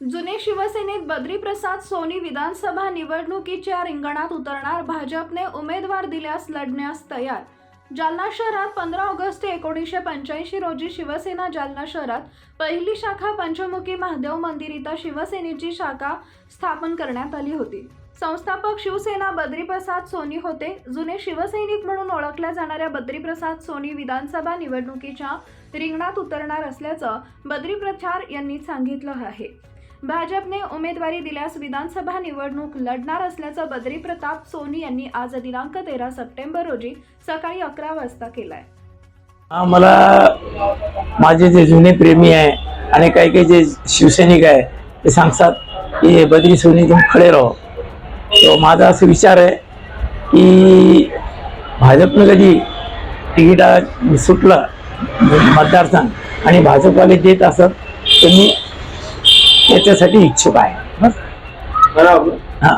जुने शिवसेनेत बद्रीप्रसाद सोनी विधानसभा निवडणुकीच्या रिंगणात उतरणार भाजपने उमेदवार दिल्यास लढण्यास तयार. जालना शहरात पंधरा ऑगस्ट एकोणीसशे पंच्याऐंशी रोजी शिवसेना जालना शहरात पहिली शाखा पंचमुखी महादेव मंदिर इथं शिवसेनेची शाखा स्थापन करण्यात आली होती. संस्थापक शिवसेना बद्रीप्रसाद सोनी होते. जुने शिवसैनिक म्हणून ओळखल्या जाणाऱ्या बद्रीप्रसाद सोनी विधानसभा निवडणुकीच्या रिंगणात उतरणार असल्याचं बद्रीप्रचार यांनी सांगितलं आहे. भाजपने उमेदवारी दिल्यास विधानसभा निवडणूक लढणार असल्याचं बद्री प्रताप सोनी यांनी आज दिनांक तेरा सप्टेंबर रोजी सकाळी अकरा वाजता केलाय. मला माझे जे जुने प्रेमी आहे आणि काही काही जे शिवसैनिक आहे ते सांगतात की बद्री सोनी तुम्ही खडे राहो. तो माझा असा विचार आहे की भाजपनं कधी तिकीटा सुटलं मतदारसंघ आणि भाजपवाले देत असत तर मी त्याच्यासाठी इच्छुक आहे. बस बरोबर. हां.